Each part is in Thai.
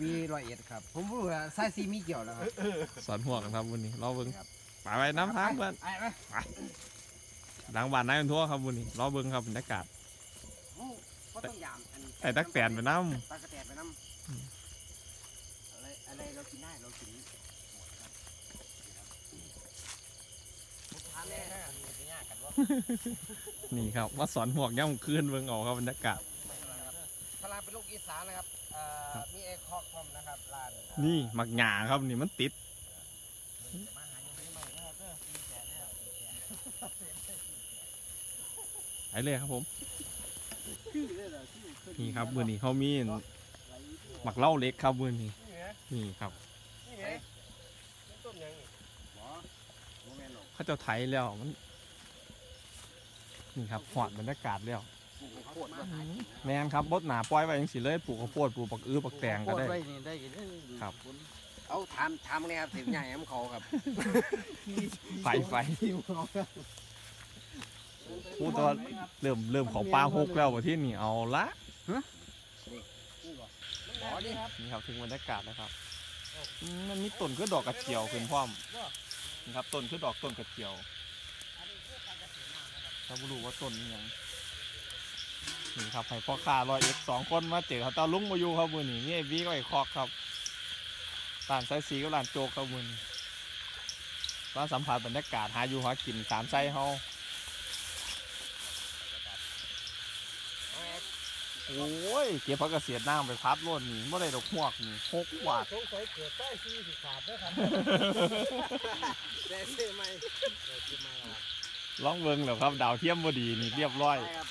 วีร้อยเอ็ดครับ ผมรู้ว่าสายซีมีเกี่ยวแล้วครับสอนหัวกันครับวันนี้รอเบิ้งครับไปไปน้ำทางเพื่อนไอ้ไปหลังบ้านนายกันทั่วครับวันนี้รอเบิ้งครับบรรยากาศโอ้ก็ต้องยามอันไอ้ตักแตนไปน้ตักกะแตนไปน้อืมำอะไรอะไรเรากินได้เรากินหมดครับผมถามแน่มันจะยากกันวะำนี่ครับว่าสอนหัวย่ำคืนเบิ้งเออกครับบรรยากาศพลาเป็นลูกอีสานนะครับเอ่อ มีเอกคอกคอมนะครับร้านนี่หมักหงาครับนี่มันติดจะมาหาอยู่ที่ใหม่นะครับเด้อมีแสนนะครับมีแสนไปเลยครับผม นี่ครับมือนี้เขามีหมักเหล้าเล็กครับมือนี้นี่ไงนี่ครับนี่ไงนี่ต้นยังนี่หมอโมเมนต์หรอกเขาเจะไถแล้วมันนี่ครับหอดบรรยากาศแล้ว ปลูกข้าวโพดมาขายแมนครับบดหนาปล่อยไว้ยังสิเลยปลูกข้าวโพดปลูกปักอื้อปักแตงก็ได้ไว้นี่ได้กินได้ครับ เอาถามถามเนี่ยครับถึงใหญ่ของเขาครับไฟไฟพูดตัวเริ่มเริ่มเขาปลาฮกแล้วว่าที่นี่เอาละหมอดิครับนี่ครับถึงบรรยากาศนะครับอืมมันมีต้นคือดอกกระเจียวขึ้นพร้อมนี่ครับต้นคือดอกต้นกระเจียวถ้าไม่รู้ว่าต้นนี่ยัง นี่ครับให้พ่อค้ารอยเอ็ดสองคนมาเจอเขาตาลุงมาอยู่ครับมือนี่นี่ไอ้วีก็ไอ้คอกครับร้านไซสีกับร้านโจ๊กครับมือนี่ร้านสัมผัสบรรยากาศหาอยู่หากินสามไส้เฮาโอ้ยเก็บผักกระเสียดน้ำไปพัดล้นนี่เมื่อไรดอกหวกนี่หกบาทสงสัยเกิดใต้ซีสิขาดแล้วครับแต่ซื้อไหมแต่ซื้อไหมครับลองเบิ่งแล้วครับ ดาวเทียมบดีนี่เรียบร้อยใช่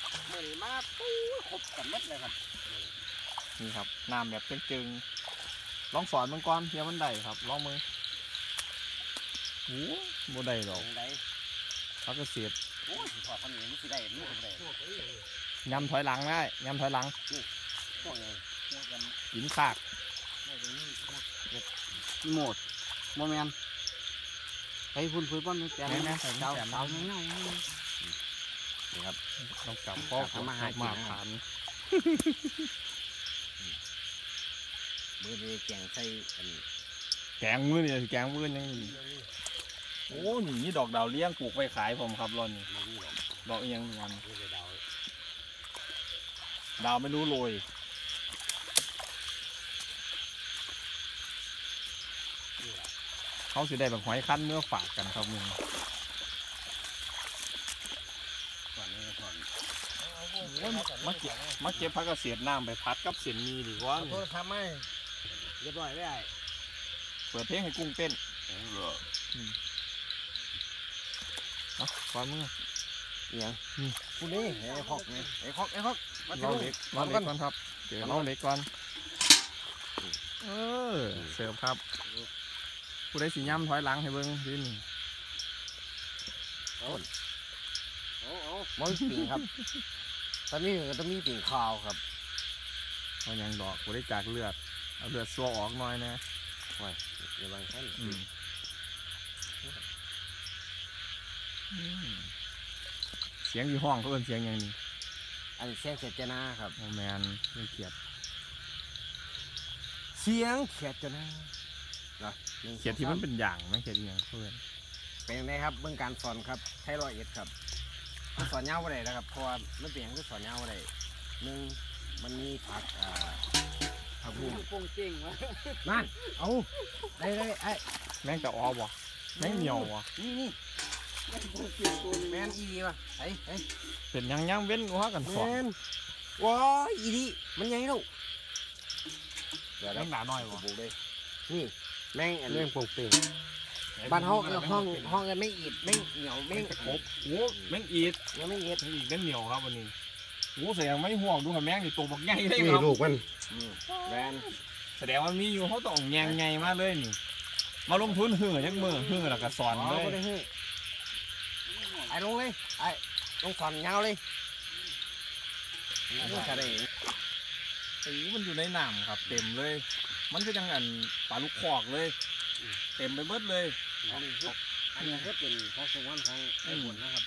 ครับมื่อนี้มาปู๊ครบกันหมดเลยครับ นี่ครับน้ำแบบจึงๆลองสอนมันก่อนเทียมมันได้ครับลองมือโอ้ยบ่ได้ดอกตรงไหนพักเกษตรโอ้ยถอดคนนี้มันสิได้มันสิได้พวกยำถอยหลังได้ยำถอยหลังยังพวกกันกินคากหมดโมเมนไปพุ่นพุ่นป้อนแกแม่แม่ใส่เจ้าแม่เจ้าเงา นี่ครับต้องกลับพ่อทำมาหากินมานะครับผ่านมือนี้แกงใส่อันแกงมือนี่แกงมือยังอีกโอ้นี่นี่ดอกดาวเลี้ยงปลูกไปขายผมครับรอนนี่ไม่มีหรอกดอกเอียงเหมือนกันไม่ได้เดาดาวไม่รู้โรยเขาสิได้แบบหอยคั้นเมื่อฝากกันครับมึง ก่อนนี้ก่อน โอ้ย มาเก็บมาเก็บพักเกษตรน้ำไปพัดกับเสียนมีดีกว่าเอาโทนี่รศัพท์ไหมเรียบร้อยได้ เปิดเพลงให้กุ้งเต้นเอาก่อนมึงยังนี่กูนี่ไอ้คอกนี่ไอ้คอกไอ้คอกมาเราเล็กเราเล็กก่อนครับเดี๋ยวเราเล็กก่อนเออเสิร์ฟครับผู้ใดสีย่ำถอยหลังให้เบิ้งที่นี่เอาเอามันปิ่งครับ ตอนนี้ก็ต้องมีปิ่งขาวครับเอาหยังดอกผู้ใดจากเลือด เอาเลือดซัวออกหน่อยนะไว้เดี๋ยวบางท่านอืมอืมเสียงอยู่ห้องเขาเป็นเสียงอย่างนี้อันนี้เสียงเขียดจนาครับโอแมนเรื่องเขียด เสียงเขียดจนาเหรอหงเขียดที่มันเป็นอย่างไหมเขียดอหย่างเพื่อนเป็นยังไงครับเบื้องการสอนครับไทรอยเอ็ดครับมัน สอนยาวอะไรนะครับเพราะว่ามันเป็นอย่างที่สอนยาวอะไรหนึ่งมันมีผักอ่าผักบุ้งปงเก่งวะนั่นเอาได้ได้ไอ้แม่งจะออบ่แม่งเหนียวบ่นี่นี่ปงเก่งตัวแมแม่นอีดีป่ะไอ้ไอ้เป็นหยังยังเว้นว่ากันแมสอนนว้ายอีดีมันยังไงลูกเดี๋ยวแม่งหนาหน่อยบ่บุกเลยนี่แม่งอันเรื่องปงเป่ง บ้านห้องห้องห้องกันไม่อีดแม่งเหนียวแม่งโอ้โหแม่งอีดยังไม่เอ็ดแม่งอีดแม่งเหนียวครับวันนี้โอ้แสดงไม่ห่วงดูค่ะแม่งนี่ตัวบักใหญ่เลยนี่ครับลูกมันแมนแสดงว่ามีอยู่เขาต้องแยงไงมาเลยนี่มาลงทุนหื้อจักมือหื้อแล้วก็สอนอ๋อเลยบ่ได้ให้ไอ้ลงเลยไอ้ลงสอนยาวเลยนี่จะได้สีมันอยู่ในน้ำครับ เต็มเลย มันก็ยังอันปลาลูกคอกเลย เต็มไปหมดเลย อันนี้คืออันนี้ก็เป็นของสงวนของไอ้บุญนะครับ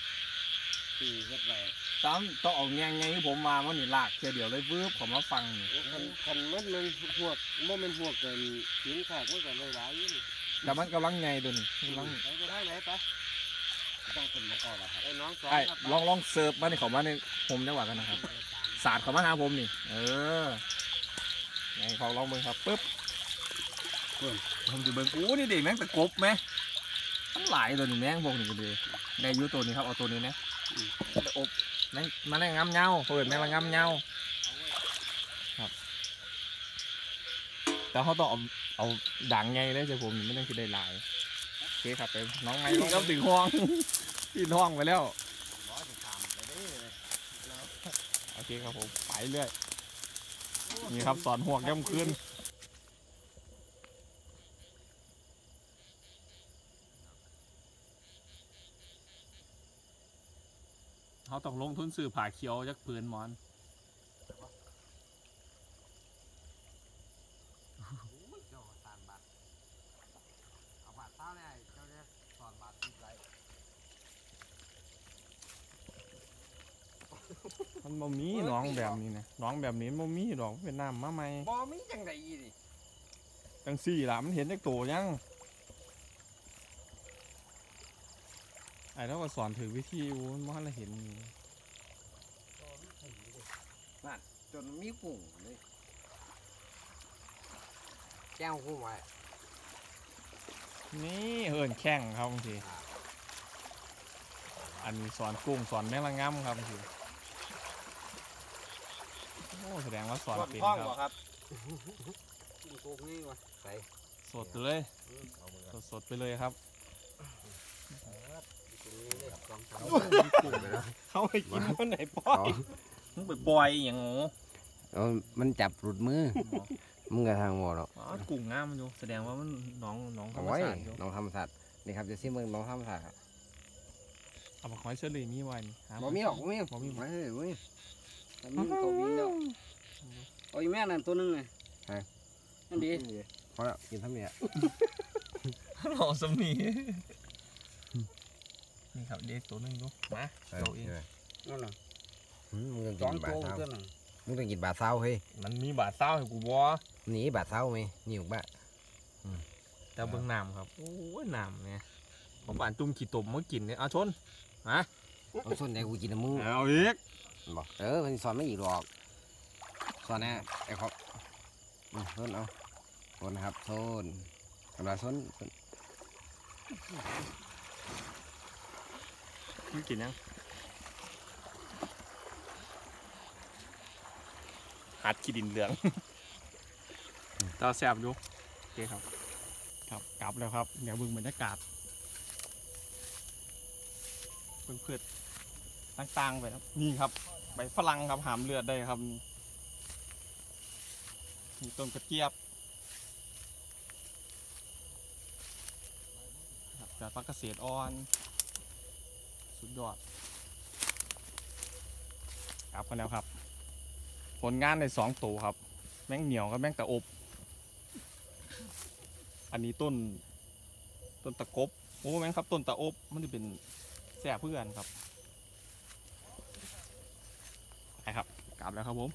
ที่เฮ็ดไว้ปตามต้องเอาแงงไงที่ผมมามันนี่ลากเทียเดียวเลยปึ๊บผมมาฟังนี่คันคันมันมันพวกมันเป็นพวกเกินถึงขาดมันก็เลยหลายอยู่นี่แต่มันกำลังไงตัวนี้กำลังไปก็ได้ไหนไปต้องเป็นมาก่อนละครับไอ้น้องสองไอ้ครับลองลองเสิร์ฟมาในเขามาในผมจังหวะกันนะครับสาดเขามาหาผมนี่ เออไงเขาลองเบิ่งครับปึ๊บผมจะเบิ่งอู้นี่เด็กแม่งตะกบไหมมัน หลายตัวนี่แม่งพวกนี้ก็เลยได้อยูตัวนี้ครับเอาตัวนี้นะจะอบแม่งมาแม่งงำเงาเปิดแม่งละงำเงาครับแต่เขาต้องเอาเอาดังไงเลยจะผมนี่ไม่ต้องคิดได้หลายโอเคครับไปน้องไงลงครับถึงห้องที่ห้องไปแล้วร้อยสิบสามไปได้เลยโอเคครับผมไปเรื่อยนี่ครับสอนห่วงย่ำคืน เขาต้องลงทุนซื้อผ่าเขียวจากพื้นหมอนอุ้ยเจ้าสานบาทเอาบาทเท่าเนี่ยเจ้าเนี่ยสอนบาทสิบไรมันบ่มีหน้องแบบนี้นะหน้องแบบนี้มันบ่มีดอกเป็นน้ำมาใหม่บอมีจังไดอีนี่จังสี่ล่ะมันเห็นจากตัวยัง ไอ้เราก็สอนถือวิธีอู้มันว่าเราเห็นนี่จนมีปุ่งเลยแก้วคู่ไว้นี่เหินแข้งครับบางทีอันนี้สอนกุ้งสอนแมงละง่ำครับบางทีโอ้แสดงว่าสอนเป็นครับครับกินโกงนี่วะใส่สดเลยเอามือสดสดๆไปเลยครับกินนี่ เลยสองสามปุ่งเลยนะเขาไปกินคนไหนปล่อยมึงไปปล่อยอย่างงูเอามันจับหลุดมือ มึงกระทางหมดหรอกอ๋อกุ้งงามมันอยู่แสดงว่ามันหน้องหน้องธรรมโอ้ยชาติอยู่น้องธรรมศาสตร์นี่ครับจะซิมึงน้องธรรมศาสตร์ครับเอามาคอยเชอรี่มีไว้นี่หาบ่มีหรอกบ่มีบ่มีไม่เฮ้ยบ่มีแต่มึงเขาวิ่งแล้วเอาอีแม่นั่นตัวหนึงเลยนั่นดีพอแล้วกินทั้งเนี้ยหล่อสมนี นี่ครับเด็กตัวหนึงดูมาโตเองนั่นน่ะหืมมึงต้องสอกิงนบาตัทวเศร้าตัวน่ะมึงต้องกินบาทเศร้าเฮ้ยมันมีบาดเศร้าให้กูบ่หนีบาทเศร้าไหมนี่อยู่บ้าแต่เบิ่งน้ำครับโอ้ยน้ำเนี่ยผมป่านจุ่มขี้ตมมากินเนี่ยเอาชนเอาส่วนไหนกูกินนะมึงเอาอีกบอกเออมันสอนไม่อีกหรอกสอนแน่ไอ้ครับอืมส้นเอาส้นนะครับส้นกำลังส้น ส้นมึงกินยังหัดขี้ดินเหลืองตาแสบอยู่โอเคครับ ครับกลับแล้วครับเดี๋ยวเบิ่งบรรยากาศเพิ่งเพื่อต่างๆไปครับ นี่ครับใบฝรั่งครับหามเลือดได้ครับนี่มีต้นกระเจี๊ยบครับจากพักเกษตรอ่อน สุดยอดกลับกันแล้วครับ ผลงานในสองตัวครับ แม่งเหนียวกับแม่งตะอบ อันนี้ต้น ต้นตะกบโอ้แม่งครับต้นตะอบมันจะเป็นแสบเพื่อนครับไปครับกลับแล้วครับผม